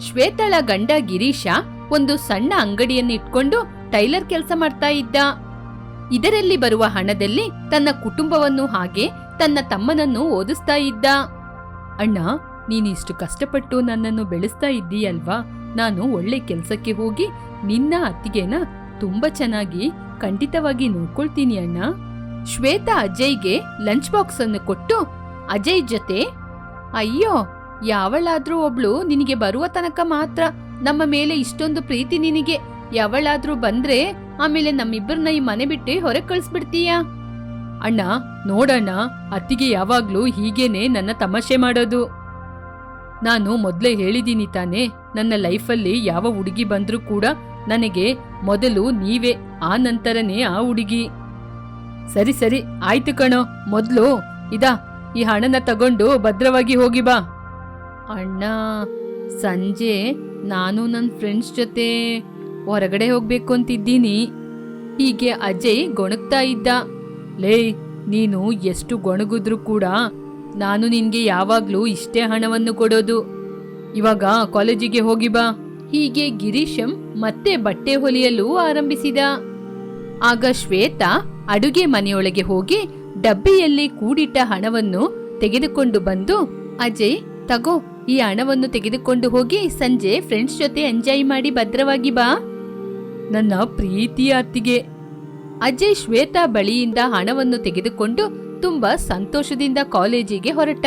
ಶ್ವೇತಳ ಗಂಡ ಗಿರೀಶ ಒಂದು ಸಣ್ಣ ಅಂಗಡಿಯನ್ನು ಇಟ್ಕೊಂಡು ಟೈಲರ್ ಕೆಲಸ ಮಾಡ್ತಾ ಇದ್ದ. ಇದರಲ್ಲಿ ಬರುವ ಹಣದಲ್ಲಿ ತನ್ನ ಕುಟುಂಬವನ್ನು ಹಾಗೆ ತನ್ನ ತಮ್ಮನನ್ನು ಓದಿಸ್ತಾ ಇದ್ದ. ಅಣ್ಣ, ನೀನಿಷ್ಟು ಕಷ್ಟಪಟ್ಟು ನನ್ನನ್ನು ಬೆಳೆಸ್ತಾ ಇದ್ದೀಯಲ್ವಾ? ನಾನು ಒಳ್ಳೆ ಕೆಲಸಕ್ಕೆ ಹೋಗಿ ನಿನ್ನ ಅತ್ತಿಗೆನ ತುಂಬಾ ಚೆನ್ನಾಗಿ ಖಂಡಿತವಾಗಿ ನೋಡ್ಕೊಳ್ತೀನಿ ಅಣ್ಣ. ಶ್ವೇತಾ ಅಜಯ್ಗೆ ಲಂಚ್ ಬಾಕ್ಸ್ ಅನ್ನು ಕೊಟ್ಟು, ಅಜಯ್ ಜೊತೆ? ಅಯ್ಯೋ ಯಾವಳಾದ್ರೂ ಒಬ್ಳು ನಿನಗೆ ಬರುವ ತನಕ ಮಾತ್ರ ನಮ್ಮ ಮೇಲೆ ಇಷ್ಟೊಂದು ಪ್ರೀತಿ ನಿನಗೆ. ಯಾವಳಾದ್ರೂ ಬಂದ್ರೆ ಆಮೇಲೆ ನಮ್ಮಿಬ್ಬರನ್ನ ಈ ಮನೆ ಬಿಟ್ಟು ಹೊರಗೆ ಕಳಿಸ್ಬಿಡ್ತೀಯಾ? ಅಣ್ಣ, ನೋಡಣ್ಣ, ಅತ್ತಿಗೆ ಯಾವಾಗ್ಲೂ ಹೀಗೇನೆ ನನ್ನ ತಮಾಷೆ ಮಾಡೋದು. ನಾನು ಮೊದ್ಲೇ ಹೇಳಿದೀನಿ ತಾನೆ, ನನ್ನ ಲೈಫಲ್ಲಿ ಯಾವ ಹುಡುಗಿ ಬಂದ್ರೂ ಕೂಡ ನನಗೆ ಮೊದಲು ನೀವೇ, ಆ ನಂತರನೇ ಆ ಹುಡುಗಿ. ಸರಿ ಸರಿ, ಆಯ್ತು ಕಣೋ, ಮೊದಲು, ಇದಾ, ಈ ಹಣನ ತಗೊಂಡು ಭದ್ರವಾಗಿ ಹೋಗಿ ಬಾ. ಅಣ್ಣ, ಸಂಜೆ ನಾನು ನನ್ನ ಫ್ರೆಂಡ್ಸ್ ಜೊತೆ ಹೊರಗಡೆ ಹೋಗ್ಬೇಕು ಅಂತಿದ್ದೀನಿ. ಹೀಗೆ ಅಜಯ್ ಗೊಣಗ್ತಾ ಇದ್ದ. ಲೇ, ನೀನು ಎಷ್ಟು ಗೊಣಗಿದ್ರು ಕೂಡ ನಾನು ನಿನ್ಗೆ ಯಾವಾಗ್ಲೂ ಇಷ್ಟೇ ಹಣವನ್ನು ಕೊಡೋದು. ಇವಾಗ ಕಾಲೇಜಿಗೆ ಹೋಗಿ ಬಾ. ಹೀಗೆ ಗಿರೀಶಂ ಮತ್ತೆ ಬಟ್ಟೆ ಹೊಲಿಯಲು ಆರಂಭಿಸಿದ. ಆಗ ಶ್ವೇತಾ ಅಡುಗೆ ಮನೆಯೊಳಗೆ ಹೋಗಿ ಡಬ್ಬಿಯಲ್ಲಿ ಕೂಡಿಟ್ಟ ಹಣವನ್ನು ತೆಗೆದುಕೊಂಡು ಬಂದು, ಅಜಯ್, ತಗೋ ಈ ಹಣವನ್ನು ತೆಗೆದುಕೊಂಡು ಹೋಗಿ ಸಂಜೆ ಫ್ರೆಂಡ್ಸ್ ಜೊತೆ ಎಂಜಾಯ್ ಮಾಡಿ ಭದ್ರವಾಗಿ ಬಾ. ನನ್ನ ಪ್ರೀತಿಯ ಅತ್ತಿಗೆ ಅಜಯ್ ಶ್ವೇತಾ ಬಳಿಯಿಂದ ಹಣವನ್ನು ತೆಗೆದುಕೊಂಡು ತುಂಬಾ ಸಂತೋಷದಿಂದ ಕಾಲೇಜಿಗೆ ಹೊರಟ.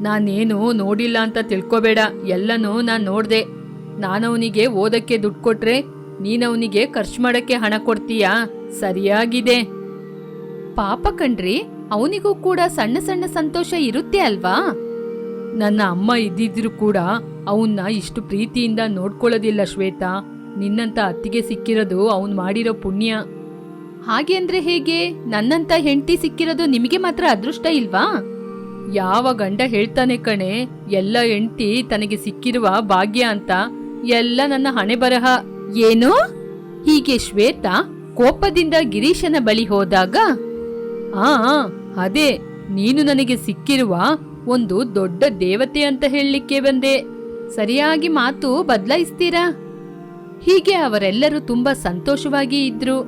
ನಾನೇನು ನೋಡಿಲ್ಲ ಅಂತ ತಿಳ್ಕೊಬೇಡ, ಎಲ್ಲನೂ ನಾನ್ ನೋಡ್ದೆ. ನಾನವನಿಗೆ ಓದಕ್ಕೆ ದುಡ್ಡು ಕೊಟ್ರೆ ನೀನವನಿಗೆ ಖರ್ಚು ಮಾಡಕ್ಕೆ ಹಣ ಕೊಡ್ತೀಯಾ? ಸರಿಯಾಗಿದೆ. ಪಾಪ ಕಣ್ರಿ, ಅವನಿಗೂ ಕೂಡ ಸಣ್ಣ ಸಣ್ಣ ಸಂತೋಷ ಇರುತ್ತೆ ಅಲ್ವಾ? ನನ್ನ ಅಮ್ಮ ಇದ್ದಿದ್ರು ಕೂಡ ಅವನ್ನ ಇಷ್ಟು ಪ್ರೀತಿಯಿಂದ ನೋಡ್ಕೊಳ್ಳೋದಿಲ್ಲ ಶ್ವೇತಾ. ನಿನ್ನಂತ ಅತ್ತಿಗೆ ಸಿಕ್ಕಿರೋದು ಅವನ್ ಮಾಡಿರೋ ಪುಣ್ಯ. ಹಾಗೆ ಅಂದ್ರೆ ಹೇಗೆ? ನನ್ನಂತ ಹೆಂಡತಿ ಸಿಕ್ಕಿರೋದು ನಿಮಗೆ ಮಾತ್ರ ಅದೃಷ್ಟ ಇಲ್ವಾ? ಯಾವ ಗಂಡ ಹೇಳ್ತಾನೆ ಕಣೆ ಎಲ್ಲ ಹೆಂಡತಿ ತನಗೆ ಸಿಕ್ಕಿರುವ ಭಾಗ್ಯ ಅಂತ. ಎಲ್ಲ ನನ್ನ ಹಣೆ ಬರಹ. ಏನು? ಹೀಗೆ ಶ್ವೇತಾ ಕೋಪದಿಂದ ಗಿರೀಶನ ಬಳಿ ಹೋದಾಗ ಆ ಅದೇ ನೀನು ನನಗೆ ಸಿಕ್ಕಿರುವ ಒಂದು ದೊಡ್ಡ ದೇವತೆ ಅಂತ ಹೇಳಲಿಕ್ಕೆ ಬಂದೆ. ಸರಿಯಾಗಿ ಮಾತು ಬದಲಾಯಿಸ್ತೀರಾ? ಹೀಗೆ ಅವರೆಲ್ಲರೂ ತುಂಬಾ ಸಂತೋಷವಾಗಿ ಇದ್ರು.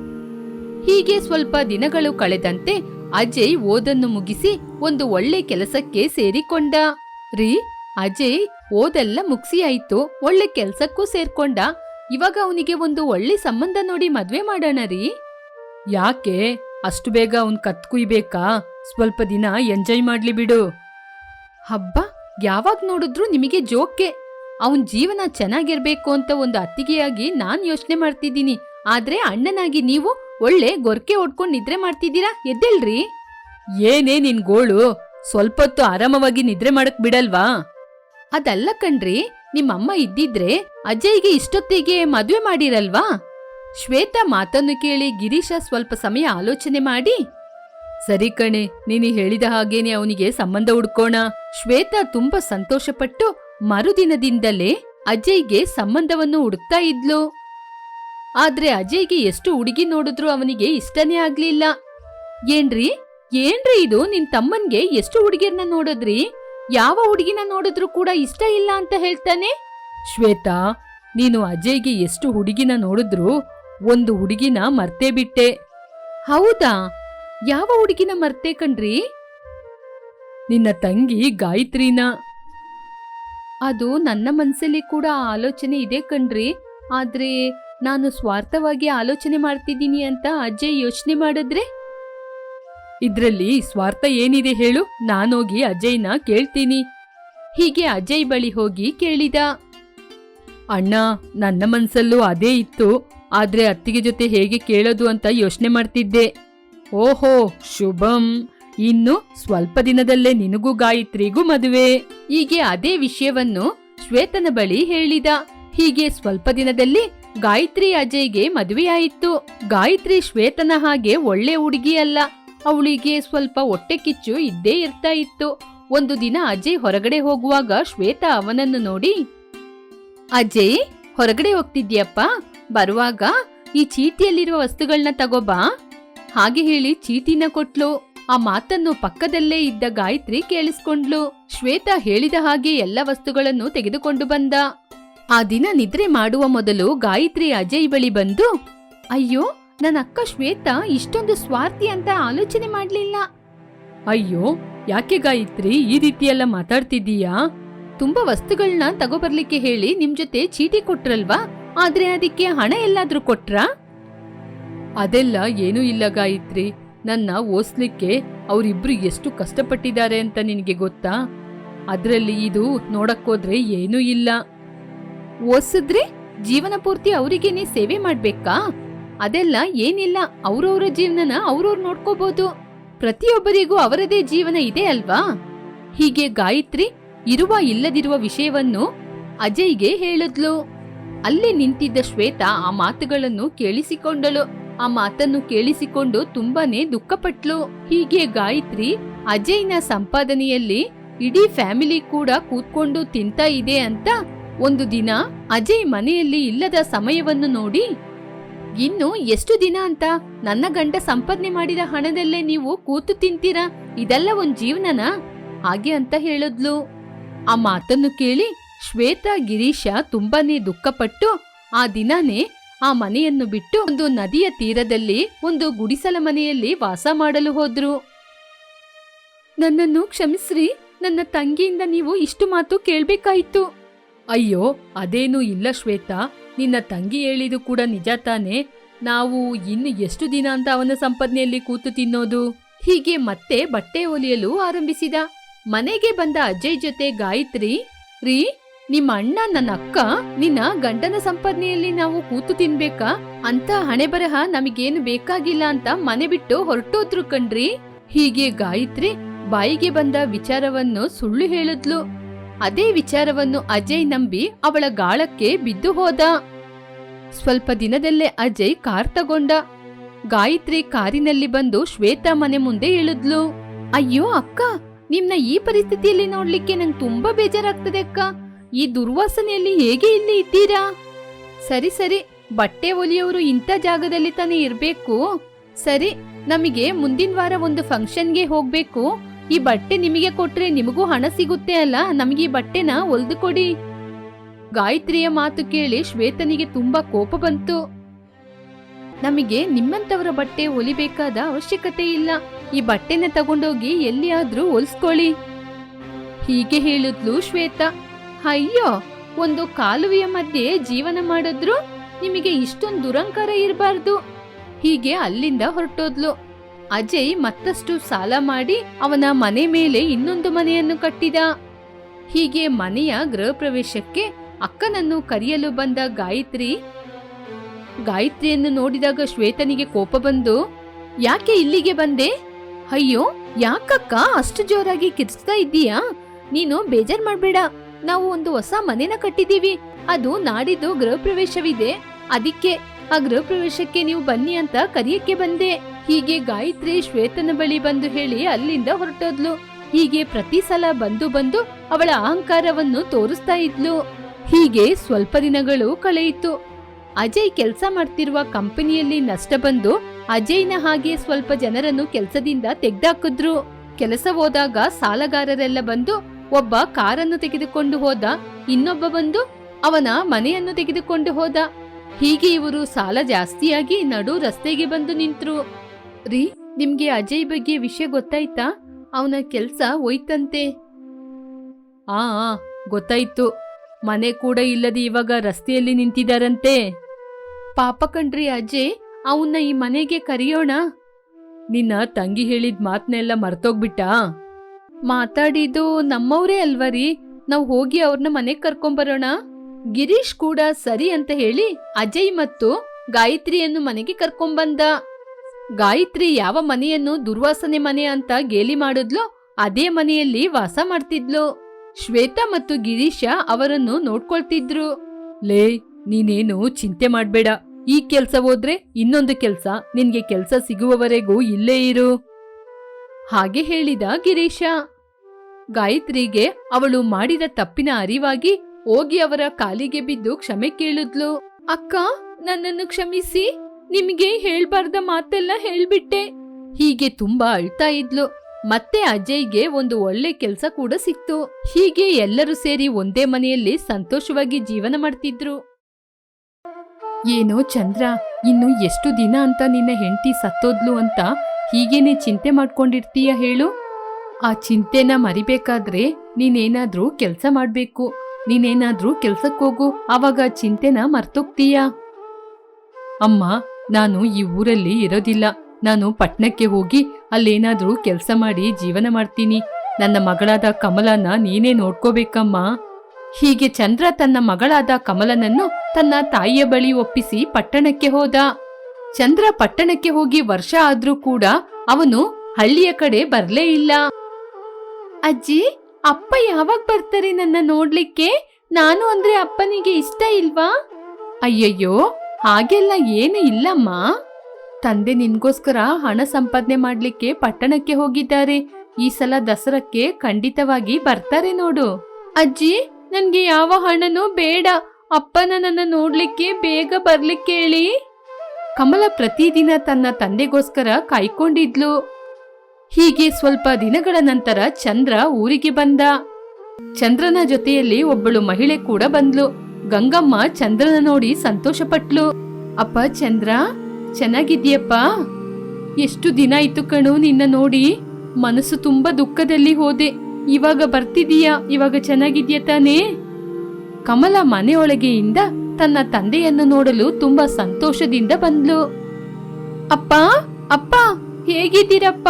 ಹೀಗೆ ಸ್ವಲ್ಪ ದಿನಗಳು ಕಳೆದಂತೆ ಅಜಯ್ ಓದನ್ನು ಮುಗಿಸಿ ಒಂದು ಒಳ್ಳೆ ಕೆಲಸಕ್ಕೆ ಸೇರಿಕೊಂಡ. ರೀ, ಅಜಯ್ ಓದೆಲ್ಲ ಮುಗಿಸಿ ಆಯ್ತು ಒಳ್ಳೆ ಕೆಲಸಕ್ಕೂ ಸೇರ್ಕೊಂಡ. ಇವಾಗ ಅವನಿಗೆ ಒಂದು ಒಳ್ಳೆ ಸಂಬಂಧ ನೋಡಿ ಮದ್ವೆ ಮಾಡೋಣ ರೀ. ಯಾಕೆ? ಅಷ್ಟು ಬೇಗ ಅವನ್ ಕತ್ ಕುಯ್ಬೇಕಾ ಸ್ವಲ್ಪ ದಿನ ಎಂಜಾಯ್ ಮಾಡ್ಲಿ ಬಿಡು. ಹಬ್ಬ? ಯಾವಾಗ ನೋಡಿದ್ರು ನಿಮಗೆ ಜೋಕೆ ಅವನ್ ಜೀವನ ಚೆನ್ನಾಗಿರ್ಬೇಕು ಅಂತ ಒಂದು ಅತ್ತಿಗೆಯಾಗಿ ನಾನ್ ಯೋಚನೆ ಮಾಡ್ತಿದ್ದೀನಿ. ಆದ್ರೆ ಅಣ್ಣನಾಗಿ ನೀವು ಒಳ್ಳೆ ಗೊರ್ಕೆ ಹೊಡ್ಕೊಂಡು ನಿದ್ರೆ ಮಾಡ್ತಿದ್ದೀರಾ? ಎದ್ದೇಳ್ರಿ. ಏನೇ ನಿನ್ ಗೋಳು. ಸ್ವಲ್ಪ ಹೊತ್ತು ಆರಾಮವಾಗಿ ನಿದ್ರೆ ಮಾಡಕ್ ಬಿಡಲ್ವಾ? ಅದಲ್ಲ ಕಣ್ರಿ, ನಿಮ್ಮಮ್ಮ ಇದ್ದಿದ್ರೆ ಅಜಯ್ಗೆ ಇಷ್ಟೊತ್ತಿಗೆ ಮದ್ವೆ ಮಾಡಿರಲ್ವಾ? ಶ್ವೇತಾ ಮಾತನ್ನು ಕೇಳಿ ಗಿರೀಶ ಸ್ವಲ್ಪ ಸಮಯ ಆಲೋಚನೆ ಮಾಡಿ ಸರಿ ಕಣೆ, ನೀನು ಹೇಳಿದ ಹಾಗೇನೆ ಅವನಿಗೆ ಸಂಬಂಧ ಹುಡ್ಕೋಣ. ಶ್ವೇತಾ ತುಂಬಾ ಸಂತೋಷಪಟ್ಟು ಮರುದಿನದಿಂದಲೇ ಅಜಯ್ಗೆ ಸಂಬಂಧವನ್ನು ಹುಡುಕ್ತಾ ಇದ್ಲು. ಆದ್ರೆ ಅಜಯ್ಗೆ ಎಷ್ಟು ಹುಡುಗಿ ನೋಡಿದ್ರು ಅವನಿಗೆ ಇಷ್ಟನೇ ಆಗ್ಲಿಲ್ಲ. ಏನ್ರಿ ಏನ್ರಿ ಇದು? ನಿನ್ ತಮ್ಮನ್ಗೆ ಎಷ್ಟು ಹುಡುಗಿಯರ್ನ ನೋಡಿದ್ರಿ? ಯಾವ ಹುಡುಗಿನ ನೋಡಿದ್ರು ಕೂಡ ಇಷ್ಟ ಇಲ್ಲ ಅಂತ ಹೇಳ್ತಾನೆ? ಶ್ವೇತಾ, ನೀನು ಅಜಯ್ಗೆ ಎಷ್ಟು ಹುಡುಗಿನ ನೋಡಿದ್ರು ಒಂದು ಹುಡುಗಿನ ಮರ್ತೇ ಬಿಟ್ಟೆ. ಹೌದಾ? ಯಾವ ಹುಡುಗಿನ ಮರ್ತೆ ಕಣ್ರಿ? ನಿನ್ನ ತಂಗಿ ಗಾಯತ್ರಿನ? ಅದು ನನ್ನ ಮನಸ್ಸಲ್ಲಿ ಕೂಡ ಆಲೋಚನೆ ಇದೆ ಕಣ್ರಿ. ಆದ್ರೆ ನಾನು ಸ್ವಾರ್ಥವಾಗಿ ಆಲೋಚನೆ ಮಾಡ್ತಿದ್ದೀನಿ ಅಂತ ಅಜಯ್ ಯೋಚನೆ ಮಾಡಿದ್ರೆ? ಇದ್ರಲ್ಲಿ ಸ್ವಾರ್ಥ ಏನಿದೆ ಹೇಳು, ನಾನೋಗಿ ಅಜಯ್ನ ಕೇಳ್ತೀನಿ. ಹೀಗೆ ಅಜಯ್ ಬಳಿ ಹೋಗಿ ಕೇಳಿದ. ಅಣ್ಣ, ನನ್ನ ಮನ್ಸಲ್ಲೂ ಅದೇ ಇತ್ತು. ಆದ್ರೆ ಅತ್ತಿಗೆ ಜೊತೆ ಹೇಗೆ ಕೇಳೋದು ಅಂತ ಯೋಚನೆ ಮಾಡ್ತಿದ್ದೆ. ಓಹೋ, ಶುಭಂ. ಇನ್ನು ಸ್ವಲ್ಪ ದಿನದಲ್ಲೇ ನಿನಗೂ ಗಾಯತ್ರಿಗೂ ಮದುವೆ. ಹೀಗೆ ಅದೇ ವಿಷಯವನ್ನು ಶ್ವೇತನ ಬಳಿ ಹೇಳಿದ. ಹೀಗೆ ಸ್ವಲ್ಪ ದಿನದಲ್ಲಿ ಗಾಯತ್ರಿ ಅಜಯ್ಗೆ ಮದುವೆಯಾಯಿತು. ಗಾಯತ್ರಿ ಶ್ವೇತನ ಹಾಗೆ ಒಳ್ಳೆ ಹುಡುಗಿ ಅಲ್ಲ. ಅವಳಿಗೆ ಸ್ವಲ್ಪ ಹೊಟ್ಟೆ ಕಿಚ್ಚು ಇದ್ದೇ ಇರ್ತಾ ಇತ್ತು. ಒಂದು ದಿನ ಅಜಯ್ ಹೊರಗಡೆ ಹೋಗುವಾಗ ಶ್ವೇತ ಅವನನ್ನು ನೋಡಿ, ಅಜಯ್, ಹೊರಗಡೆ ಹೋಗ್ತಿದ್ಯಪ್ಪ? ಬರುವಾಗ ಈ ಚೀಟಿಯಲ್ಲಿರುವ ವಸ್ತುಗಳನ್ನ ತಗೋಬಾ. ಹಾಗೆ ಹೇಳಿ ಚೀಟಿನ ಕೊಟ್ಲು. ಆ ಮಾತನ್ನು ಪಕ್ಕದಲ್ಲೇ ಇದ್ದ ಗಾಯತ್ರಿ ಕೇಳಿಸ್ಕೊಂಡ್ಲು. ಶ್ವೇತಾ ಹೇಳಿದ ಹಾಗೆ ಎಲ್ಲ ವಸ್ತುಗಳನ್ನು ತೆಗೆದುಕೊಂಡು ಬಂದ. ಆ ದಿನ ನಿದ್ರೆ ಮಾಡುವ ಮೊದಲು ಗಾಯತ್ರಿ ಅಜಯ್ ಬಳಿ ಬಂದು, ಅಯ್ಯೋ, ನನ್ನ ಅಕ್ಕ ಶ್ವೇತಾ ಇಷ್ಟೊಂದು ಸ್ವಾರ್ಥಿ ಅಂತ ಆಲೋಚನೆ ಮಾಡ್ಲಿಲ್ಲ. ಅಯ್ಯೋ, ಯಾಕೆ ಗಾಯತ್ರಿ ಈ ರೀತಿಯೆಲ್ಲ ಮಾತಾಡ್ತಿದ್ದೀಯಾ? ತುಂಬಾ ವಸ್ತುಗಳನ್ನ ತಗೋಬರ್ಲಿಕ್ಕೆ ಹೇಳಿ ನಿಮ್ ಜೊತೆ ಚೀಟಿ ಕೊಟ್ರಲ್ವಾ? ಆದ್ರೆ ಅದಕ್ಕೆ ಹಣ ಎಲ್ಲಾದ್ರೂ ಕೊಟ್ರಾ? ಅದೆಲ್ಲ ಏನೂ ಇಲ್ಲ ಗಾಯತ್ರಿ. ನನ್ನ ಓಸ್ಲಿಕ್ಕೆ ಅವರಿಬ್ರು ಎಷ್ಟು ಕಷ್ಟಪಟ್ಟಿದ್ದಾರೆ ಅಂತ ನಿನಗೆ ಗೊತ್ತಾ? ಅದರಲ್ಲಿ ಇದು ನೋಡಕ್ಕೋದ್ರೆ ಏನೂ ಇಲ್ಲ. ಓಸಿದ್ರೆ ಜೀವನ ಪೂರ್ತಿ ಅವರಿಗೇನೆ ಸೇವೆ ಮಾಡ್ಬೇಕಾ? ಅದೆಲ್ಲ ಏನಿಲ್ಲ. ಅವ್ರವ್ರ ಜೀವನನ ಅವ್ರವ್ರು ನೋಡ್ಕೋಬಹುದು ಪ್ರತಿಯೊಬ್ಬರಿಗೂ ಅವರದೇ ಜೀವನ ಇದೆ ಅಲ್ವಾ? ಹೀಗೆ ಗಾಯತ್ರಿ ಇರುವ ಇಲ್ಲದಿರುವ ವಿಷಯವನ್ನು ಅಜಯ್ಗೆ ಹೇಳಿದ್ಲು. ಅಲ್ಲಿ ನಿಂತಿದ್ದ ಶ್ವೇತಾ ಆ ಮಾತುಗಳನ್ನು ಕೇಳಿಸಿಕೊಂಡಳು. ಆ ಮಾತನ್ನು ಕೇಳಿಸಿಕೊಂಡು ತುಂಬಾನೇ ದುಃಖಪಟ್ಲು. ಹೀಗೆ ಗಾಯತ್ರಿ, ಅಜಯ್ನ ಸಂಪಾದನೆಯಲ್ಲಿ ಇಡೀ ಫ್ಯಾಮಿಲಿ ಕೂಡ ಕೂತ್ಕೊಂಡು ತಿಂತ ಇದೆ ಅಂತ ಒಂದು ದಿನ ಅಜಯ್ ಮನೆಯಲ್ಲಿ ಇಲ್ಲದ ಸಮಯವನ್ನು ನೋಡಿ, ಇನ್ನು ಎಷ್ಟು ದಿನ ಅಂತ? ನನ್ನ ಗಂಡ ಸಂಪಾದನೆ ಮಾಡಿದ ಹಣದಲ್ಲೇ ನೀವು ಕೂತು ತಿಂತೀರಾ? ಇದೆಲ್ಲ ಒಂದ್ ಜೀವನನ? ಹಾಗೆ ಅಂತ ಹೇಳಿದ್ಲು. ಆ ಮಾತನ್ನು ಕೇಳಿ ಶ್ವೇತಾ, ಗಿರೀಶ ತುಂಬಾನೇ ದುಃಖಪಟ್ಟು ಆ ದಿನನೇ ಆ ಮನೆಯನ್ನು ಬಿಟ್ಟು ಒಂದು ನದಿಯ ತೀರದಲ್ಲಿ ಒಂದು ಗುಡಿಸಲ ಮನೆಯಲ್ಲಿ ವಾಸ ಮಾಡಲು ಹೋದ್ರು. ನನ್ನನ್ನು ಕ್ಷಮಿಸ್ರಿ, ನನ್ನ ತಂಗಿಯಿಂದ ನೀವು ಇಷ್ಟು ಮಾತು ಕೇಳ್ಬೇಕಾಯ್ತು. ಅಯ್ಯೋ, ಅದೇನೂ ಇಲ್ಲ ಶ್ವೇತಾ, ನಿನ್ನ ತಂಗಿ ಹೇಳಿದು ಕೂಡ ನಿಜ ತಾನೆ. ನಾವು ಇನ್ನು ಎಷ್ಟು ದಿನ ಅಂತ ಅವನ ಸಂಪಾದನೆಯಲ್ಲಿ ಕೂತು ತಿನ್ನೋದು? ಹೀಗೆ ಮತ್ತೆ ಬಟ್ಟೆ ಒಲಿಯಲು ಆರಂಭಿಸಿದ. ಮನೆಗೆ ಬಂದ ಅಜಯ್ ಜೊತೆ ಗಾಯತ್ರಿ, ರೀ ನಿಮ್ಮ ಅಣ್ಣ ನನ್ನ ಅಕ್ಕ, ನಿನ್ನ ಗಂಡನ ಸಂಪಾದನೆಯಲ್ಲಿ ನಾವು ಕೂತು ತಿನ್ಬೇಕಾ? ಅಂತ ಹಣೆ ಬರಹ ನಮಗೇನು ಬೇಕಾಗಿಲ್ಲ ಅಂತ ಮನೆ ಬಿಟ್ಟು ಹೊರಟೋದ್ರು ಕಣ್ರಿ. ಹೀಗೆ ಗಾಯತ್ರಿ ಬಾಯಿಗೆ ಬಂದ ವಿಚಾರವನ್ನು ಸುಳ್ಳು ಹೇಳಿದ್ಲು. ಅದೇ ವಿಚಾರವನ್ನು ಅಜಯ್ ನಂಬಿ ಅವಳ ಗಾಳಕ್ಕೆ ಬಿದ್ದು ಹೋದ. ಸ್ವಲ್ಪ ದಿನದಲ್ಲೇ ಅಜಯ್ ಕಾರ್ ತಗೊಂಡ. ಗಾಯತ್ರಿ ಕಾರಿನಲ್ಲಿ ಬಂದು ಶ್ವೇತಾ ಮನೆ ಮುಂದೆ ಇಳಿದ್ಲು. ಅಯ್ಯೋ ಅಕ್ಕ, ನಿಮ್ನ ಈ ಪರಿಸ್ಥಿತಿಯಲ್ಲಿ ನೋಡ್ಲಿಕ್ಕೆ ನಂಗೆ ತುಂಬಾ ಬೇಜಾರಾಗ್ತದೆ ಅಕ್ಕ. ಈ ದುರ್ವಾಸನೆಯಲ್ಲಿ ಹೇಗೆ ಇಲ್ಲಿ ಇದ್ದೀರಾ? ಸರಿ ಸರಿ, ಬಟ್ಟೆ ಒಲಿಯೋರು ಇಂಥ ಜಾಗದಲ್ಲಿ ತಾನೇ ಇರಬೇಕು. ಸರಿ, ನಮಗೆ ಮುಂದಿನ ವಾರ ಒಂದು ಫಂಕ್ಷನ್ಗೆ ಹೋಗ್ಬೇಕು. ಈ ಬಟ್ಟೆ ನಿಮಗೆ ಕೊಟ್ರೆ ನಿಮಗೂ ಹಣ ಸಿಗುತ್ತೆ ಅಲ್ಲ? ನಮಗೆ ಈ ಬಟ್ಟೆನ ಒಲ್ದು ಕೊಡಿ ಗಾಯತ್ರಿಯ ಮಾತು ಕೇಳಿ ಶ್ವೇತನಿಗೆ ತುಂಬಾ ಕೋಪ ಬಂತು. ನಮಗೆ ನಿಮ್ಮಂತವರ ಬಟ್ಟೆ ಹೊಲಿಬೇಕಾದ ಅವಶ್ಯಕತೆ ಇಲ್ಲ. ಈ ಬಟ್ಟೆನ ತಗೊಂಡೋಗಿ ಎಲ್ಲಿಯಾದ್ರೂ ಹೊಲ್ಸ್ಕೊಳ್ಳಿ ಹೀಗೆ ಹೇಳಿದ್ಲು ಶ್ವೇತಾ. ಅಯ್ಯೋ, ಒಂದು ಕಾಲುವೆಯ ಮಧ್ಯೆ ಜೀವನ ಮಾಡಿದ್ರು ನಿಮಗೆ ಇಷ್ಟೊಂದು ದುರಂಕಾರ ಇರಬಾರ್ದು. ಹೀಗೆ ಅಲ್ಲಿಂದ ಹೊರಟೋದ್ಲು. ಅಜಯ್ ಮತ್ತಷ್ಟು ಸಾಲ ಮಾಡಿ ಅವನ ಮನೆ ಮೇಲೆ ಇನ್ನೊಂದು ಮನೆಯನ್ನು ಕಟ್ಟಿದ. ಹೀಗೆ ಮನೆಯ ಗೃಹ ಪ್ರವೇಶಕ್ಕೆ ಅಕ್ಕನನ್ನು ಕರೆಯಲು ಬಂದ ಗಾಯತ್ರಿ, ಗಾಯತ್ರಿಯನ್ನು ನೋಡಿದಾಗ ಶ್ವೇತನಿಗೆ ಕೋಪ ಬಂದು, ಯಾಕೆ ಇಲ್ಲಿಗೆ ಬಂದೆ? ಅಯ್ಯೋ, ಯಾಕಕ್ಕ ಅಷ್ಟು ಜೋರಾಗಿ ಕಿರ್ಚ್ತಾ ಇದ್ದೀಯಾ? ನೀನು ಬೇಜಾರ್ ಮಾಡ್ಬೇಡ. ನಾವು ಒಂದು ಹೊಸ ಮನೆನ ಕಟ್ಟಿದೀವಿ ಅದು ನಾಡಿದ್ದು ಗೃಹ ಪ್ರವೇಶವಿದೆ ಅದಕ್ಕೆ ಆ ಗೃಹ ಪ್ರವೇಶಕ್ಕೆ ನೀವು ಬನ್ನಿ ಅಂತ ಕರೆಯಕ್ಕೆ ಬಂದೆ. ಹೀಗೆ ಗಾಯತ್ರಿ ಶ್ವೇತನ ಬಳಿ ಬಂದು ಹೇಳಿ ಅಲ್ಲಿಂದ ಹೊರಟೋದ್ಲು. ಹೀಗೆ ಪ್ರತಿ ಸಲ ಬಂದು ಬಂದು ಅವಳ ಅಹಂಕಾರವನ್ನು ತೋರಿಸ್ತಾ ಇದ್ಲು. ಹೀಗೆ ಸ್ವಲ್ಪ ದಿನಗಳು ಕಳೆಯಿತು. ಅಜಯ್ ಕೆಲಸ ಮಾಡ್ತಿರುವ ಕಂಪನಿಯಲ್ಲಿ ನಷ್ಟ ಬಂದು ಅಜಯ್ನ ಹಾಗೆ ಸ್ವಲ್ಪ ಜನರನ್ನು ಕೆಲಸದಿಂದ ತೆಗ್ದಾಕಿದ್ರು. ಕೆಲಸ ಹೋದಾಗ ಸಾಲಗಾರರೆಲ್ಲ ಬಂದು ಒಬ್ಬ ಕಾರನ್ನು ತೆಗೆದುಕೊಂಡು ಹೋದ, ಇನ್ನೊಬ್ಬ ಬಂದು ಅವನ ಮನೆಯನ್ನು ತೆಗೆದುಕೊಂಡು ಹೋದ. ಹೀಗೆ ಇವರು ಸಾಲ ಜಾಸ್ತಿಯಾಗಿ ನಡು ರಸ್ತೆಗೆ ಬಂದು ನಿಂತ್ರು. ರೀ, ನಿಮ್ಗೆ ಅಜಯ್ ಬಗ್ಗೆ ವಿಷಯ ಗೊತ್ತಾಯ್ತಾ? ಅವನ ಕೆಲ್ಸ ಹೋಯ್ತಂತೆ. ಆ ಗೊತ್ತಾಯ್ತು. ಮನೆ ಕೂಡ ಇಲ್ಲದೆ ಇವಾಗ ರಸ್ತೆಯಲ್ಲಿ ನಿಂತಿದಾರಂತೆ. ಪಾಪ ಕಣ್ರಿ ಅಜಯ್, ಅವನ್ನ ಈ ಮನೆಗೆ ಕರೆಯೋಣ. ನಿನ್ನ ತಂಗಿ ಹೇಳಿದ ಮಾತನ್ನೆಲ್ಲ ಮರ್ತೋಗ್ಬಿಟ್ಟಾ? ಮಾತಾಡಿದ್ದು ನಮ್ಮವರೇ ಅಲ್ವರಿ ನಾವು ಹೋಗಿ ಅವ್ರನ್ನ ಮನೆಗೆ ಕರ್ಕೊಂಬರೋಣ. ಗಿರೀಶ್ ಕೂಡ ಸರಿ ಅಂತ ಹೇಳಿ ಅಜಯ್ ಮತ್ತು ಗಾಯತ್ರಿಯನ್ನು ಮನೆಗೆ ಕರ್ಕೊಂಬಂದ. ಗಾಯತ್ರಿ ಯಾವ ಮನೆಯನ್ನು ದುರ್ವಾಸನೆ ಮನೆ ಅಂತ ಗೇಲಿ ಮಾಡಿದ್ಲು ಅದೇ ಮನೆಯಲ್ಲಿ ವಾಸ ಮಾಡ್ತಿದ್ಲು. ಶ್ವೇತಾ ಮತ್ತು ಗಿರೀಶ ಅವರನ್ನು ನೋಡ್ಕೊಳ್ತಿದ್ರು. ಲೇ, ನೀನೇನು ಚಿಂತೆ ಮಾಡ್ಬೇಡ. ಈ ಕೆಲ್ಸ ಹೋದ್ರೆ ಇನ್ನೊಂದು ಕೆಲ್ಸ. ನಿನ್ಗೆ ಕೆಲ್ಸ ಸಿಗುವವರೆಗೂ ಇಲ್ಲೇ ಇರು. ಹಾಗೆ ಹೇಳಿದ ಗಿರೀಶ. ಗಾಯತ್ರಿಗೆ ಅವಳು ಮಾಡಿದ ತಪ್ಪಿನ ಅರಿವಾಗಿ ಹೋಗಿ ಅವರ ಕಾಲಿಗೆ ಬಿದ್ದು ಕ್ಷಮೆ ಕೇಳಿದ್ಲು. ಅಕ್ಕ, ನನ್ನನ್ನು ಕ್ಷಮಿಸಿ. ನಿಮಗೆ ಹೇಳ್ಬಾರ್ದ ಮಾತೆಲ್ಲ ಹೇಳ್ಬಿಟ್ಟೆ. ಹೀಗೆ ತುಂಬಾ ಅಳ್ತಾ ಇದ್ಲು. ಮತ್ತೆ ಅಜಯ್ಗೆ ಒಂದು ಒಳ್ಳೆ ಕೆಲ್ಸ ಕೂಡ ಸಿಕ್ತು. ಹೀಗೆ ಎಲ್ಲರೂ ಸೇರಿ ಒಂದೇ ಮನೆಯಲ್ಲಿ ಸಂತೋಷವಾಗಿ ಜೀವನ ಮಾಡ್ತಿದ್ರು. ಏನೋ ಚಂದ್ರ, ಇನ್ನು ಎಷ್ಟು ದಿನ ಅಂತ ನಿನ್ನ ಹೆಂಡತಿ ಸತ್ತೋದ್ಲು ಅಂತ ಹೀಗೇನೆ ಚಿಂತೆ ಮಾಡ್ಕೊಂಡಿರ್ತೀಯ ಹೇಳು? ಆ ಚಿಂತೆನ ಮರಿಬೇಕಾದ್ರೆ ನೀನೇನಾದ್ರೂ ಕೆಲಸ ಮಾಡ್ಬೇಕು. ನೀನೇನಾದ್ರೂ ಕೆಲ್ಸಕ್ಕೋಗು ಆವಾಗ ಚಿಂತೆನ ಮರ್ತೋಗ್ತೀಯ? ಅಮ್ಮ, ನಾನು ಈ ಊರಲ್ಲಿ ಇರೋದಿಲ್ಲ. ನಾನು ಪಟ್ಟಣಕ್ಕೆ ಹೋಗಿ ಅಲ್ಲೇನಾದ್ರೂ ಕೆಲಸ ಮಾಡಿ ಜೀವನ ಮಾಡ್ತೀನಿ. ನನ್ನ ಮಗಳಾದ ಕಮಲನ ನೀನೇ ನೋಡ್ಕೋಬೇಕಮ್ಮ. ಹೀಗೆ ಚಂದ್ರ ತನ್ನ ಮಗಳಾದ ಕಮಲನನ್ನು ತನ್ನ ತಾಯಿಯ ಬಳಿ ಒಪ್ಪಿಸಿ ಪಟ್ಟಣಕ್ಕೆ ಹೋದ. ಚಂದ್ರ ಪಟ್ಟಣಕ್ಕೆ ಹೋಗಿ ವರ್ಷ ಆದ್ರೂ ಕೂಡ ಅವನು ಹಳ್ಳಿಯ ಕಡೆ ಬರ್ಲೇ ಇಲ್ಲ. ಅಜ್ಜಿ, ಅಪ್ಪ ಯಾವಾಗ ಬರ್ತಾರೆ ನನ್ನ ನೋಡ್ಲಿಕ್ಕೆ? ನಾನು ಅಂದ್ರೆ ಅಪ್ಪನಿಗೆ ಇಷ್ಟ ಇಲ್ವಾ? ಅಯ್ಯಯ್ಯೋ, ಹಾಗೆಲ್ಲ ಏನು ಇಲ್ಲಮ್ಮ. ತಂದೆ ನಿನ್ಗೋಸ್ಕರ ಹಣ ಸಂಪಾದನೆ ಮಾಡ್ಲಿಕ್ಕೆ ಪಟ್ಟಣಕ್ಕೆ ಹೋಗಿದ್ದಾರೆ. ಈ ಸಲ ದಸರಕ್ಕೆ ಖಂಡಿತವಾಗಿ ಬರ್ತಾರೆ ನೋಡು. ಅಜ್ಜಿ, ನನ್ಗೆ ಯಾವ ಹಣನೂ ಬೇಡ. ಅಪ್ಪನ ನನ್ನ ನೋಡ್ಲಿಕ್ಕೆ ಬೇಗ ಬರ್ಲಿಕ್ಕೆ ಹೇಳಿ. ಕಮಲ ಪ್ರತಿದಿನ ತನ್ನ ತಂದೆಗೋಸ್ಕರ ಕಾಯ್ಕೊಂಡಿದ್ಲು. ಹೀಗೆ ಸ್ವಲ್ಪ ದಿನಗಳ ನಂತರ ಚಂದ್ರ ಊರಿಗೆ ಬಂದ. ಚಂದ್ರನ ಜೊತೆಯಲ್ಲಿ ಒಬ್ಬಳು ಮಹಿಳೆ ಕೂಡ ಬಂದ್ಲು. ಗಂಗಮ್ಮ ಚಂದ್ರನ ನೋಡಿ ಸಂತೋಷಪಟ್ಲು. ಅಪ್ಪ ಚಂದ್ರ ಚೆನ್ನಾಗಿದ್ಯಪ್ಪ ಎಷ್ಟು ದಿನ ಆಯ್ತು ಕಣು ನಿನ್ನ ನೋಡಿ. ಮನಸ್ಸು ತುಂಬಾ ದುಃಖದಲ್ಲಿ ಹೋದೆ. ಇವಾಗ ಬರ್ತಿದೀಯಾ? ಇವಾಗ ಚೆನ್ನಾಗಿದ್ಯಾ ತಾನೇ? ಕಮಲ ಮನೆಯೊಳಗೆಯಿಂದ ತನ್ನ ತಂದೆಯನ್ನು ನೋಡಲು ತುಂಬಾ ಸಂತೋಷದಿಂದ ಬಂದ್ಲು. ಅಪ್ಪ ಅಪ್ಪ, ಹೇಗಿದ್ದೀರಪ್ಪ?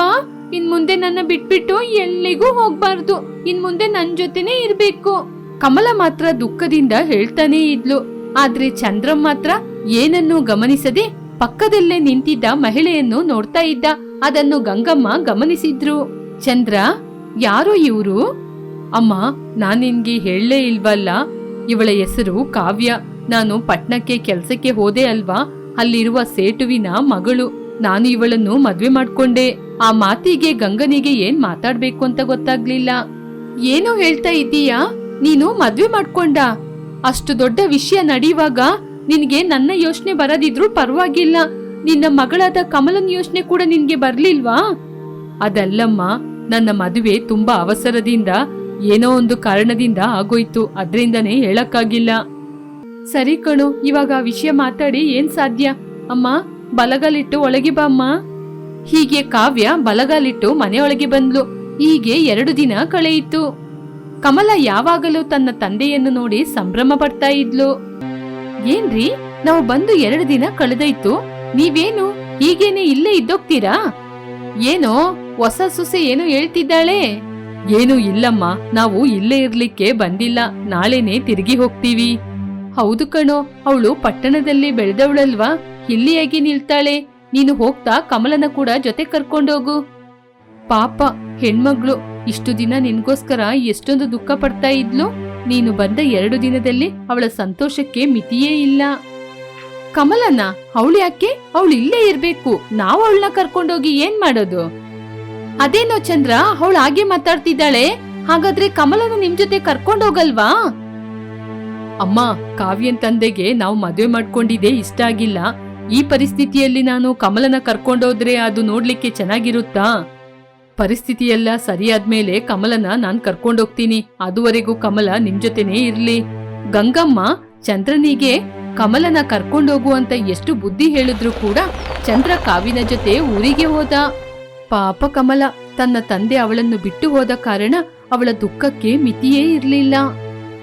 ಇನ್ ಮುಂದೆ ನನ್ನ ಬಿಟ್ಬಿಟ್ಟು ಎಲ್ಲಿಗೂ ಹೋಗ್ಬಾರ್ದು. ಇನ್ ಮುಂದೆ ನನ್ ಜೊತೆನೆ ಇರ್ಬೇಕು. ಕಮಲ ಮಾತ್ರ ದುಃಖದಿಂದ ಹೇಳ್ತಾನೇ ಇದ್ಲು. ಆದ್ರೆ ಚಂದ್ರ ಮಾತ್ರ ಏನನ್ನೂ ಗಮನಿಸದೆ ಪಕ್ಕದಲ್ಲೇ ನಿಂತಿದ್ದ ಮಹಿಳೆಯನ್ನು ನೋಡ್ತಾ ಇದ್ದ. ಅದನ್ನು ಗಂಗಮ್ಮ ಗಮನಿಸಿದ್ರು. ಚಂದ್ರ, ಯಾರು ಇವ್ರು? ಅಮ್ಮ, ನಾನ್ ನಿನ್ಗೆ ಹೇಳಲೇ ಇಲ್ವಲ್ಲ. ಇವಳ ಹೆಸರು ಕಾವ್ಯ. ನಾನು ಪಟ್ನಕ್ಕೆ ಕೆಲಸಕ್ಕೆ ಹೋದೆ ಅಲ್ವಾ? ಅಲ್ಲಿರುವ ಸೇಟುವಿನ ಮಗಳು. ನಾನು ಇವಳನ್ನು ಮದ್ವೆ ಮಾಡ್ಕೊಂಡೆ. ಆ ಮಾತಿಗೆ ಗಂಗನಿಗೆ ಏನ್ ಮಾತಾಡ್ಬೇಕು ಅಂತ ಗೊತ್ತಾಗ್ಲಿಲ್ಲ. ಏನೋ ಹೇಳ್ತಾ ಇದ್ದೀಯಾ? ನೀನು ಮದ್ವೆ ಮಾಡ್ಕೊಂಡ. ಅಷ್ಟು ದೊಡ್ಡ ವಿಷಯ ನಡೆಯುವಾಗ ನಿನ್ಗೆ ನನ್ನ ಯೋಚನೆ ಬರದಿದ್ರು ಪರವಾಗಿಲ್ಲ. ನಿನ್ನ ಮಗಳಾದ ಕಮಲನ್ ಯೋಚನೆ ಕೂಡ ನಿನ್ಗೆ ಬರ್ಲಿಲ್ವಾ? ಅದಲ್ಲಮ್ಮ, ನನ್ನ ಮದುವೆ ತುಂಬಾ ಅವಸರದಿಂದ, ಏನೋ ಒಂದು ಕಾರಣದಿಂದ ಆಗೋಯ್ತು. ಅದ್ರಿಂದನೇ ಹೇಳಕ್ಕಾಗಿಲ್ಲ. ಸರಿ ಕಣು, ಇವಾಗ ಆ ವಿಷಯ ಮಾತಾಡಿ ಏನ್ ಸಾಧ್ಯ? ಅಮ್ಮ, ಬಲಗಾಲಿಟ್ಟು ಒಳಗೆ ಬಾ ಹೀಗೆ ಕಾವ್ಯ ಬಲಗಾಲಿಟ್ಟು ಮನೆಯೊಳಗೆ ಬಂದ್ಲು. ಹೀಗೆ ಎರಡು ದಿನ ಕಳೆಯಿತು. ಕಮಲ ಯಾವಾಗಲೂ ತನ್ನ ತಂದೆಯನ್ನು ನೋಡಿ ಸಂಭ್ರಮ ಪಡ್ತಾ ಇದ್ಲು. ಏನ್ರಿ, ನಾವು ಬಂದು ಎರಡು ದಿನ ಕಳೆದೈತು ನೀವೇನು, ಹೀಗೇನೆ ಇಲ್ಲೇ ಇದ್ದೋಗ್ತೀರಾ? ಏನೋ, ಹೊಸ ಸೊಸೆ ಏನು ಹೇಳ್ತಿದ್ದಾಳೆ. ಏನು ಇಲ್ಲಮ್ಮ, ನಾವು ಇಲ್ಲೇ ಇರ್ಲಿಕ್ಕೆ ಬಂದಿಲ್ಲ. ನಾಳೆನೆ ತಿರುಗಿ ಹೋಗ್ತೀವಿ. ಹೌದು ಕಣೋ, ಅವಳು ಪಟ್ಟಣದಲ್ಲಿ ಬೆಳೆದವಳಲ್ವಾ? ಇಲ್ಲಿಯಾಗಿ ನಿಲ್ತಾಳೆ. ನೀನು ಹೋಗ್ತಾ ಕಮಲನ ಕೂಡ ಜೊತೆ ಕರ್ಕೊಂಡೋಗು. ಪಾಪ, ಹೆಣ್ಮಗ್ಳು, ಇಷ್ಟು ದಿನ ನಿನ್ಗೋಸ್ಕರ ಎಷ್ಟೊಂದು ದುಃಖ ಪಡ್ತಾ ಇದ್ಲು? ನೀನು ಬಂದ ಎರಡು ದಿನದಲ್ಲಿ ಅವಳ ಸಂತೋಷಕ್ಕೆ ಮಿತಿಯೇ ಇಲ್ಲ. ಕಮಲನ? ಅವಳು ಯಾಕೆ? ಅವಳು ಇಲ್ಲೇ ಇರ್ಬೇಕು. ನಾವು ಅವಳನ್ನ ಕರ್ಕೊಂಡೋಗಿ ಏನ್ ಮಾಡೋದು? ಅದೇನೋ ಚಂದ್ರ, ಅವಳು ಹಾಗೆ ಮಾತಾಡ್ತಿದ್ದಾಳೆ. ಹಾಗಾದ್ರೆ ಕಮಲನ ನಿಮ್ ಜೊತೆ ಕರ್ಕೊಂಡೋಗಲ್ವಾ? ಅಮ್ಮ, ಕಾವ್ಯನ್ ತಂದೆಗೆ ನಾವು ಮದುವೆ ಮಾಡ್ಕೊಂಡಿದ್ದೆ ಇಷ್ಟ ಆಗಿಲ್ಲ. ಈ ಪರಿಸ್ಥಿತಿಯಲ್ಲಿ ನಾನು ಕಮಲನ ಕರ್ಕೊಂಡೋದ್ರೆ ಅದು ನೋಡ್ಲಿಕ್ಕೆ ಚೆನ್ನಾಗಿರುತ್ತಾ? ಪರಿಸ್ಥಿತಿ ಸರಿಯಾದ ಮೇಲೆ ಕಮಲನ ನಾನ್ ಕರ್ಕೊಂಡೋಗ್ತೀನಿ. ಅದುವರೆಗೂ ಕಮಲ ನಿಮ್ ಜೊತೆನೇ ಇರ್ಲಿ. ಗಂಗಮ್ಮ, ಚಂದ್ರನಿಗೆ ಕಮಲನ ಕರ್ಕೊಂಡೋಗು ಅಂತ ಎಷ್ಟು ಬುದ್ಧಿ ಹೇಳಿದ್ರು ಕೂಡ ಚಂದ್ರ ಕಾವಿನ ಜೊತೆ ಊರಿಗೆ ಹೋದ. ಪಾಪ ಕಮಲ, ತನ್ನ ತಂದೆ ಅವಳನ್ನು ಬಿಟ್ಟು ಹೋದ ಕಾರಣ ಅವಳ ದುಃಖಕ್ಕೆ ಮಿತಿಯೇ ಇರ್ಲಿಲ್ಲ.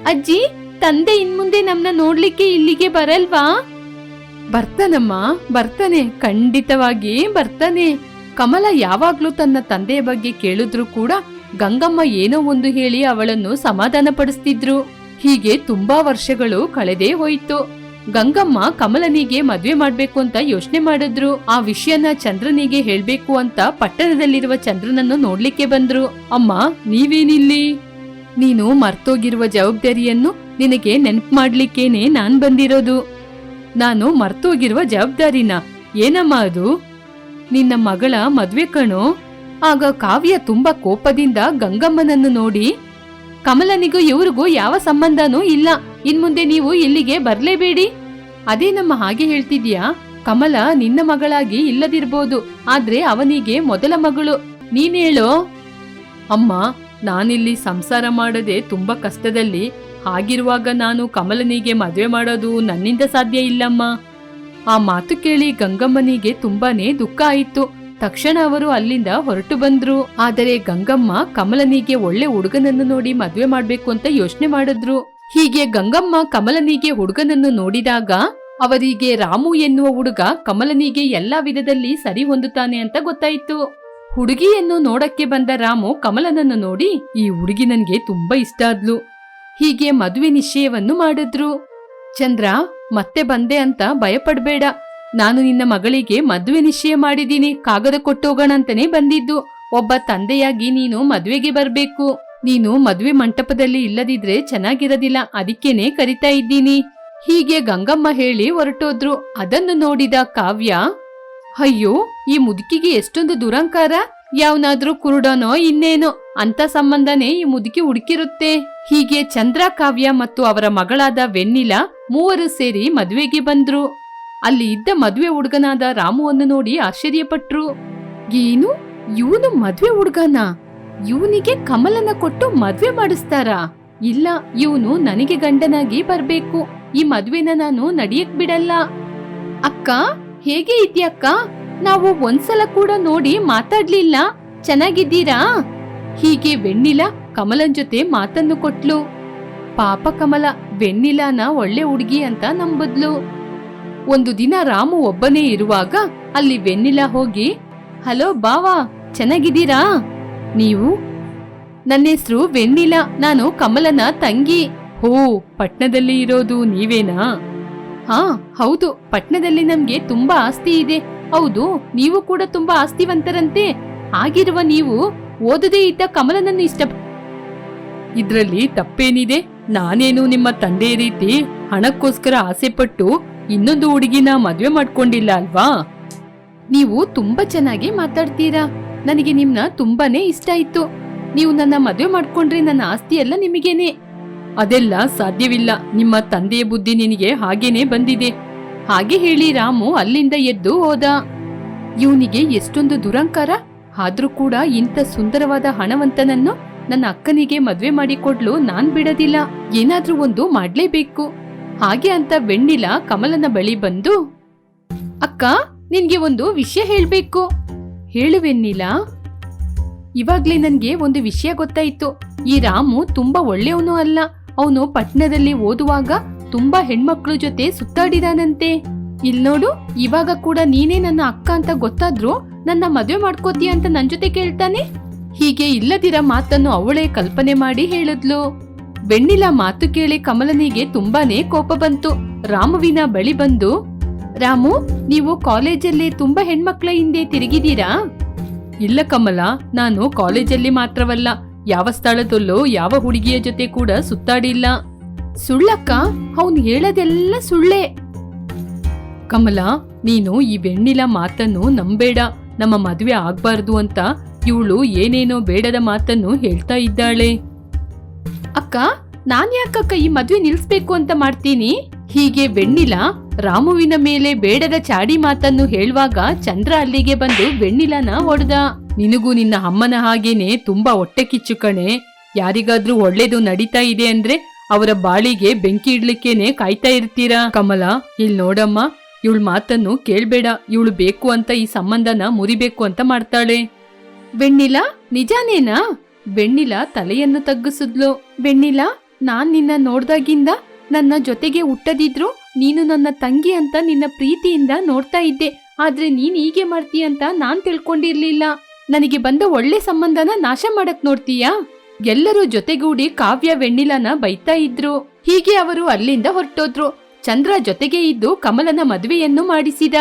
ಅಜ್ಜಿ ತಂದೆ ಇನ್ಮುಂದೆ ನಮ್ನ ನೋಡ್ಲಿಕ್ಕೆ ಇಲ್ಲಿಗೆ ಬರಲ್ವಾ? ಬರ್ತಾನಮ್ಮ ಬರ್ತಾನೆ ಖಂಡಿತವಾಗಿ ಬರ್ತಾನೆ ಕಮಲ ಯಾವಾಗ್ಲೂ ತನ್ನ ತಂದೆಯ ಬಗ್ಗೆ ಕೇಳಿದ್ರು ಕೂಡ ಗಂಗಮ್ಮ ಏನೋ ಒಂದು ಹೇಳಿ ಅವಳನ್ನು ಸಮಾಧಾನ ಪಡಿಸ್ತಿದ್ರು ಹೀಗೆ ತುಂಬಾ ವರ್ಷಗಳು ಕಳೆದೇ ಹೋಯಿತು. ಗಂಗಮ್ಮ ಕಮಲನಿಗೆ ಮದ್ವೆ ಮಾಡ್ಬೇಕು ಅಂತ ಯೋಚನೆ ಮಾಡಿದ್ರು. ಆ ವಿಷಯನ ಚಂದ್ರನಿಗೆ ಹೇಳ್ಬೇಕು ಅಂತ ಪಟ್ಟಣದಲ್ಲಿರುವ ಚಂದ್ರನನ್ನು ನೋಡ್ಲಿಕ್ಕೆ ಬಂದ್ರು. ಅಮ್ಮ, ನೀವೇನಿಲ್ಲಿ? ನೀನು ಮರ್ತೋಗಿರುವ ಜವಾಬ್ದಾರಿಯನ್ನು ನಿನಗೆ ನೆನ್ಪು ಮಾಡ್ಲಿಕ್ಕೇನೆ ನಾನ್ ಬಂದಿರೋದು. ನಾನು ಮರ್ತೋಗಿರುವ ಜವಾಬ್ದಾರಿನ. ಏನಮ್ಮ ಅದು? ನಿನ್ನ ಮಗಳ ಮದ್ವೆ ಕಣು. ಆಗ ಕಾವ್ಯ ತುಂಬಾ ಕೋಪದಿಂದ ಗಂಗಮ್ಮನನ್ನು ನೋಡಿ, ಕಮಲನಿಗೂ ಇವ್ರಿಗೂ ಯಾವ ಸಂಬಂಧನೂ ಇಲ್ಲ. ಇನ್ಮುಂದೆ ನೀವು ಇಲ್ಲಿಗೆ ಬರ್ಲೇಬೇಡಿ. ಅದೇ ನಮ್ಮ ಹಾಗೆ ಹೇಳ್ತಿದ್ಯಾ? ಕಮಲ ನಿನ್ನ ಮಗಳಾಗಿ ಇಲ್ಲದಿರ್ಬೋದು. ಆದ್ರೆ ಅವನಿಗೆ ಮೊದಲ ಮಗಳು. ನೀನೇಳೋ ಅಮ್ಮ, ನಾನಿಲ್ಲಿ ಸಂಸಾರ ಮಾಡದೆ ತುಂಬಾ ಕಷ್ಟದಲ್ಲಿ ಹಾಗಿರುವಾಗ ನಾನು ಕಮಲನಿಗೆ ಮದುವೆ ಮಾಡೋದು ನನ್ನಿಂದ ಸಾಧ್ಯ ಇಲ್ಲಮ್ಮ. ಆ ಮಾತು ಕೇಳಿ ಗಂಗಮ್ಮನಿಗೆ ತುಂಬಾನೇ ದುಃಖ ಆಯಿತು. ತಕ್ಷಣ ಅವರು ಅಲ್ಲಿಂದ ಹೊರಟು ಬಂದ್ರು. ಆದರೆ ಗಂಗಮ್ಮ ಕಮಲನಿಗೆ ಒಳ್ಳೆ ಹುಡುಗನನ್ನು ನೋಡಿ ಮದುವೆ ಮಾಡಬೇಕು ಅಂತ ಯೋಚನೆ ಮಾಡಿದ್ರು. ಹೀಗೆ ಗಂಗಮ್ಮ ಕಮಲನಿಗೆ ಹುಡುಗನನ್ನು ನೋಡಿದಾಗ ಅವರಿಗೆ ರಾಮು ಎನ್ನುವ ಹುಡುಗ ಕಮಲನಿಗೆ ಎಲ್ಲಾ ವಿಧದಲ್ಲಿ ಸರಿ ಹೊಂದುತ್ತಾನೆ ಅಂತ ಗೊತ್ತಾಯಿತು. ಹುಡುಗಿಯನ್ನು ನೋಡಕ್ಕೆ ಬಂದ ರಾಮು ಕಮಲನನ್ನು ನೋಡಿ ಈ ಹುಡುಗಿ ನನ್ಗೆ ತುಂಬಾ ಇಷ್ಟ ಆದ್ಲು. ಹೀಗೆ ಮದುವೆ ನಿಶ್ಚಯವನ್ನು ಮಾಡಿದ್ರು. ಚಂದ್ರ, ಮತ್ತೆ ಬಂದೆ ಅಂತ ಭಯಪಡ್ಬೇಡ. ನಾನು ನಿನ್ನ ಮಗಳಿಗೆ ಮದುವೆ ನಿಶ್ಚಯ ಮಾಡಿದ್ದೀನಿ. ಕಾಗದ ಕೊಟ್ಟೋಗೋಣ ಅಂತಾನೆ ಬಂದಿದ್ದು. ಒಬ್ಬ ತಂದೆಯಾಗಿ ನೀನು ಮದುವೆಗೆ ಬರ್ಬೇಕು. ನೀನು ಮದುವೆ ಮಂಟಪದಲ್ಲಿ ಇಲ್ಲದಿದ್ರೆ ಚೆನ್ನಾಗಿರೋದಿಲ್ಲ. ಅದಕ್ಕೇನೆ ಕರಿತಾ ಇದ್ದೀನಿ. ಹೀಗೆ ಗಂಗಮ್ಮ ಹೇಳಿ ಹೊರಟೋದ್ರು. ಅದನ್ನು ನೋಡಿದ ಕಾವ್ಯ, ಅಯ್ಯೋ, ಈ ಮುದುಕಿಗೆ ಎಷ್ಟೊಂದು ದುರಂಕಾರ. ಯಾವನಾದ್ರೂ ಕುರುಡನೋ ಇನ್ನೇನೋ ಅಂತ ಸಂಬಂಧನೇ ಈ ಮುದುಕಿ ಹುಡುಕಿರುತ್ತೆ. ಹೀಗೆ ಚಂದ್ರ, ಕಾವ್ಯ ಮತ್ತು ಅವರ ಮಗಳಾದ ವೆನ್ನಿಲ ಮೂವರು ಸೇರಿ ಮದುವೆಗೆ ಬಂದ್ರು. ಅಲ್ಲಿ ಇದ್ದ ಮದುವೆ ಹುಡುಗನಾದ ರಾಮುವನ್ನು ನೋಡಿ ಆಶ್ಚರ್ಯಪಟ್ರು. ಏನು? ಇವನು ಮದ್ವೆ ಹುಡುಗನ? ಇವನಿಗೆ ಕಮಲನ ಕೊಟ್ಟು ಮದ್ವೆ ಮಾಡಿಸ್ತಾರಾ? ಇಲ್ಲ, ಇವನು ನನಗೆ ಗಂಡನಾಗಿ ಬರ್ಬೇಕು. ಈ ಮದ್ವೆನ ನಾನು ನಡಿಯಕ್ ಬಿಡಲ್ಲ. ಅಕ್ಕ, ಹೇಗೆ ಇದ್ಯಕ್ಕ ನಾವು ಒಂದ್ಸಲ ಕೂಡ ನೋಡಿ ಮಾತಾಡ್ಲಿಲ್ಲ. ಚೆನ್ನಾಗಿದ್ದೀರಾ? ಹೀಗೆ ವೆಣ್ಣಿಲ ಕಮಲನ್ ಜೊತೆ ಮಾತನ್ನು ಕೊಟ್ಲು. ಪಾಪ ಕಮಲ ವೆನ್ನಿಲಾನ ಒಳ್ಳೆ ಹುಡುಗಿ ಅಂತ ನಂಬದ್ಲು. ಒಂದು ದಿನ ರಾಮು ಒಬ್ಬನೇ ಇರುವಾಗ ಅಲ್ಲಿ ವೆನ್ನಿಲಾ ಹೋಗಿ, ಹಲೋ ಬಾವಾ ಚೆನ್ನಾಗಿದ್ದೀರಾ? ನೀವು? ನನ್ನ ಹೆಸರು ವೆನ್ನಿಲಾ ನಾನು ಕಮಲನ ತಂಗಿ. ಹೋ ಪಟ್ನದಲ್ಲಿ ಇರೋದು ನೀವೇನಾ? ಹಾ, ಹೌದು ಪಟ್ನದಲ್ಲಿ ನಮ್ಗೆ ತುಂಬಾ ಆಸ್ತಿ ಇದೆ. ಹೌದು, ನೀವು ಕೂಡ ತುಂಬಾ ಆಸ್ತಿವಂತರಂತೆ. ಆಗಿರುವ ನೀವು ಓದದೇ ಇದ್ದ ಕಮಲನನ್ನು ಇಷ್ಟ ಇದ್ರಲ್ಲಿ ತಪ್ಪೇನಿದೆ? ನಾನೇನು ನಿಮ್ಮ ತಂದೆ ರೀತಿ ಹಣಕ್ಕೋಸ್ಕರ ಆಸೆ ಪಟ್ಟು ಇನ್ನೊಂದು ಹುಡುಗಿನ ಮದ್ವೆ ಮಾಡ್ಕೊಂಡಿಲ್ಲ ಅಲ್ವಾ? ನೀವು ತುಂಬಾ ಚೆನ್ನಾಗಿ ಮಾತಾಡ್ತೀರಾ? ನನಗೆ ನಿಮ್ನ ತುಂಬಾನೇ ಇಷ್ಟ ಆಯ್ತು. ನೀವು ನನ್ನ ಮದುವೆ ಮಾಡ್ಕೊಂಡ್ರೆ ನನ್ನ ಆಸ್ತಿ ಎಲ್ಲ ನಿಮಗೇನೆ. ಅದೆಲ್ಲ ಸಾಧ್ಯವಿಲ್ಲ. ನಿಮ್ಮ ತಂದೆಯ ಬುದ್ಧಿ ನಿನಗೆ ಹಾಗೇನೆ ಬಂದಿದೆ. ಹಾಗೆ ಹೇಳಿ ರಾಮು ಅಲ್ಲಿಂದ ಎದ್ದು ಹೋದ. ಇವನಿಗೆ ಎಷ್ಟೊಂದು ದುರಂಕಾರ, ಆದ್ರೂ ಕೂಡ ಇಂಥ ಸುಂದರವಾದ ಹಣವಂತನನ್ನು ನನ್ನ ಅಕ್ಕನಿಗೆ ಮದ್ವೆ ಮಾಡಿಕೊಡ್ಲು ನಾನ್ ಬಿಡದಿಲ್ಲ. ಏನಾದ್ರೂ ಒಂದು ಮಾಡ್ಲೇಬೇಕು. ಹಾಗೆ ಅಂತ ವೆಣ್ಣಿಲ ಕಮಲನ ಬಳಿ ಬಂದು, ಅಕ್ಕ, ನಿನ್ಗೆ ಒಂದು ವಿಷಯ ಹೇಳ್ಬೇಕು. ಹೇಳು ವೆನ್ನಿಲಾ ಇವಾಗ್ಲೇ ನನ್ಗೆ ಒಂದು ವಿಷಯ ಗೊತ್ತಾಯ್ತು. ಈ ರಾಮು ತುಂಬಾ ಒಳ್ಳೆಯವನು ಅಲ್ಲ. ಅವನು ಪಟ್ಟಣದಲ್ಲಿ ಓದುವಾಗ ತುಂಬಾ ಹೆಣ್ಮಕ್ಳು ಜೊತೆ ಸುತ್ತಾಡಿದಾನಂತೆ. ಇಲ್ ನೋಡು, ಇವಾಗ ಕೂಡ ನೀನೇ ನನ್ನ ಅಕ್ಕ ಅಂತ ಗೊತ್ತಾದ್ರೂ ನನ್ನ ಮದುವೆ ಮಾಡ್ಕೋತೀಯ ಅಂತ ನನ್ ಜೊತೆ ಕೇಳ್ತಾನೆ? ಹೀಗೆ ಇಲ್ಲದಿರ ಮಾತನ್ನು ಅವಳೇ ಕಲ್ಪನೆ ಮಾಡಿ ಹೇಳಿದ್ಲು. ಬೆಣ್ಣಿಲ ಮಾತು ಕೇಳಿ ಕಮಲನಿಗೆ ತುಂಬಾನೇ ಕೋಪ ಬಂತು. ರಾಮುವಿನ ಬಳಿ ಬಂದು, ರಾಮು, ನೀವು ಕಾಲೇಜಲ್ಲಿ ತುಂಬಾ ಹೆಣ್ಮಕ್ಳ ಹಿಂದೆ ತಿರುಗಿದೀರಾ? ಇಲ್ಲ ಕಮಲ, ನಾನು ಕಾಲೇಜಲ್ಲಿ ಮಾತ್ರವಲ್ಲ, ಯಾವ ಸ್ಥಳದಲ್ಲೂ ಯಾವ ಹುಡುಗಿಯ ಜೊತೆ ಕೂಡ ಸುತ್ತಾಡಿಲ್ಲ. ಸುಳ್ಳಕ್ಕ ಅವನು ಹೇಳೋದೆಲ್ಲ ಸುಳ್ಳೇ. ಕಮಲ, ನೀನು ಈ ಬೆಣ್ಣಿಲ ಮಾತನ್ನು ನಂಬೇಡ. ನಮ್ಮ ಮದುವೆ ಆಗ್ಬಾರ್ದು ಅಂತ ಇವಳು ಏನೇನೋ ಬೇಡದ ಮಾತನ್ನು ಹೇಳ್ತಾ ಇದ್ದಾಳೆ. ಅಕ್ಕ, ನಾನ್ ಯಾಕಕ್ಕ ಈ ಮದ್ವೆ ನಿಲ್ಸ್ಬೇಕು ಅಂತ ಮಾಡ್ತೀನಿ? ಹೀಗೆ ಬೆಣ್ಣಿಲ ರಾಮುವಿನ ಮೇಲೆ ಬೇಡದ ಚಾಡಿ ಮಾತನ್ನು ಹೇಳುವಾಗ ಚಂದ್ರ ಅಲ್ಲಿಗೆ ಬಂದು ಬೆಣ್ಣಿಲನ ಹೊಡೆದ ನಿನಗೂ ನಿನ್ನ ಅಮ್ಮನ ಹಾಗೇನೆ ತುಂಬಾ ಹೊಟ್ಟೆ ಕಿಚ್ಚು ಕಣೆ. ಯಾರಿಗಾದ್ರೂ ಒಳ್ಳೇದು ನಡೀತಾ ಇದೆ ಅಂದ್ರೆ ಅವರ ಬಾಳಿಗೆ ಬೆಂಕಿ ಇಡ್ಲಿಕ್ಕೇನೆ ಕಾಯ್ತಾ ಇರ್ತೀರಾ? ಕಮಲ ಇಲ್ ನೋಡಮ್ಮ ಇವಳ ಮಾತನ್ನು ಕೇಳ್ಬೇಡ. ಇವಳು ಬೇಕು ಅಂತ ಈ ಸಂಬಂಧನ ಮುರಿಬೇಕು ಅಂತ ಮಾಡ್ತಾಳೆ. ಬೆಣ್ಣಿಲ ನಿಜಾನೇನಾ? ಬೆಣ್ಣಿಲ ತಲೆಯನ್ನು ತಗ್ಗಿಸಿದ್ಲು. ಬೆಣ್ಣಿಲ ನಾನ್ ನಿನ್ನ ನೋಡ್ದಾಗಿಂದ ನನ್ನ ಜೊತೆಗೆ ಹುಟ್ಟದಿದ್ರು ನೀನು ನನ್ನ ತಂಗಿ ಅಂತ ನಿನ್ನ ಪ್ರೀತಿಯಿಂದ ನೋಡ್ತಾ ಇದ್ದೆ. ಆದ್ರೆ ನೀನ್ ಹೀಗೆ ಮಾಡ್ತೀಯ ಅಂತ ನಾನ್ ತಿಳ್ಕೊಂಡಿರ್ಲಿಲ್ಲ. ನನಗೆ ಬಂದ ಒಳ್ಳೆ ಸಂಬಂಧನ ನಾಶ ಮಾಡಕ್ ನೋಡ್ತೀಯಾ? ಎಲ್ಲರೂ ಜೊತೆಗೂಡಿ ಕಾವ್ಯ ವೆಣ್ಣಿಲನ ಬೈತಾ ಇದ್ರು. ಹೀಗೆ ಅವರು ಅಲ್ಲಿಂದ ಹೊರಟೋದ್ರು. ಚಂದ್ರ ಜೊತೆಗೆ ಇದ್ದು ಕಮಲನ ಮದುವೆಯನ್ನು ಮಾಡಿಸಿದ.